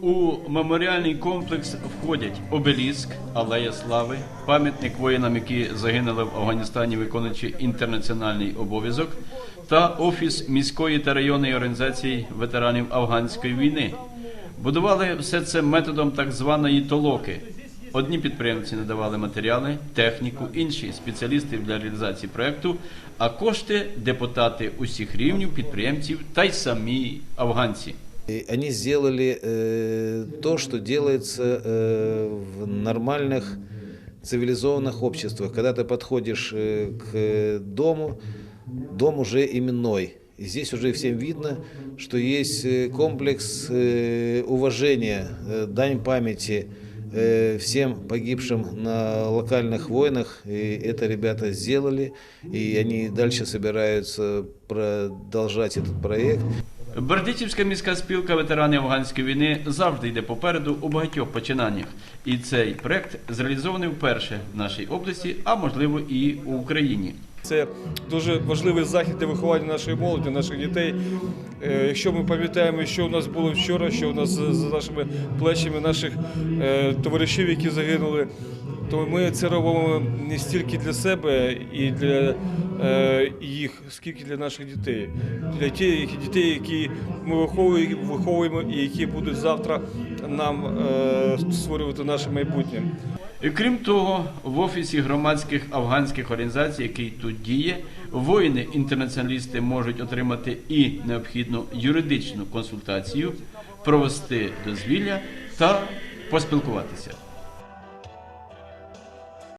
У меморіальний комплекс входять обеліск, алея слави, пам'ятник воїнам, які загинули в Афганістані, виконуючи інтернаціональний обов'язок, та офіс міської та районної організації ветеранів афганської війни. Будували все це методом так званої толоки. Одні підприємці надавали матеріали, техніку, інші спеціалісти для реалізації проекту, а кошти депутати усіх рівнів, підприємців та й самі афганці. И Они сделали э, то, что делается э, в нормальных цивилизованных обществах. Когда ты подходишь э, к дому, дом уже именной. И здесь уже всем видно, что есть э, комплекс э, уважения, э, дань памяти э, всем погибшим на локальных войнах. И это ребята сделали, и они дальше собираются продолжать этот проект. Бердичівська міська спілка ветеранів афганської війни завжди йде попереду у багатьох починаннях. І цей проект зреалізований вперше в нашій області, а можливо і у Україні. Це дуже важливий захід для виховання нашої молоді, наших дітей. Е, Якщо ми пам'ятаємо, що у нас було вчора, що у нас за за нашими плечами наших е, товаришів, які загинули, то ми це робимо не стільки для себе і для е, їх, скільки для наших дітей, для тих дітей, які ми виховуємо, виховуємо і які будуть завтра нам е, створювати наше майбутнє. І крім того, в офісі громадських афганських організацій, який тут діє, воїни-інтернаціоналісти можуть отримати і необхідну юридичну консультацію, провести дозвілля та поспілкуватися.